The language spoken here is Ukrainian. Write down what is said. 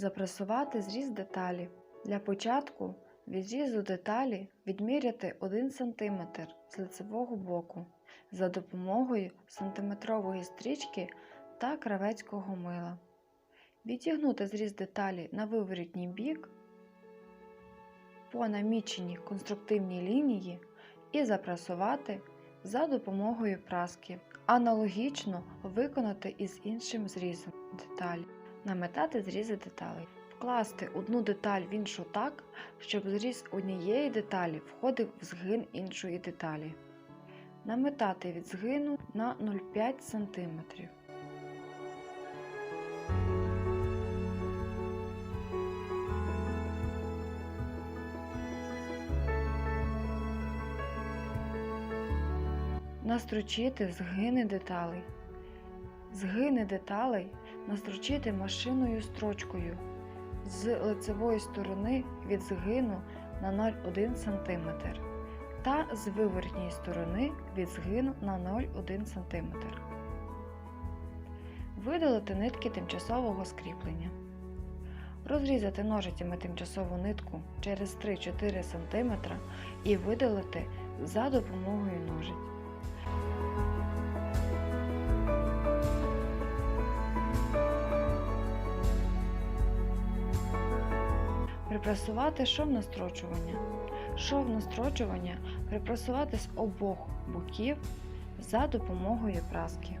Запресувати зріз деталі. Для початку від зрізу деталі відміряти 1 см з лицевого боку за допомогою сантиметрової стрічки та кравецького мила. Відтягнути зріз деталі на виворітній бік по наміченій конструктивній лінії і запресувати за допомогою праски. Аналогічно виконати із іншим зрізом деталі. Наметати зрізи деталей. Вкласти одну деталь в іншу так, щоб зріз однієї деталі входив в згин іншої деталі. Наметати від згину на 0,5 см. Настрочити згини деталей. Згини деталей настрочити машинною строчкою з лицевої сторони від згину на 0,1 см та з виворотньої сторони від згину на 0,1 см. Видалити нитки тимчасового скріплення. Розрізати ножицями тимчасову нитку через 3-4 см і видалити за допомогою ножиць. Припрасувати шов настрочування. Шов настрочування припрасувати з обох боків за допомогою праски.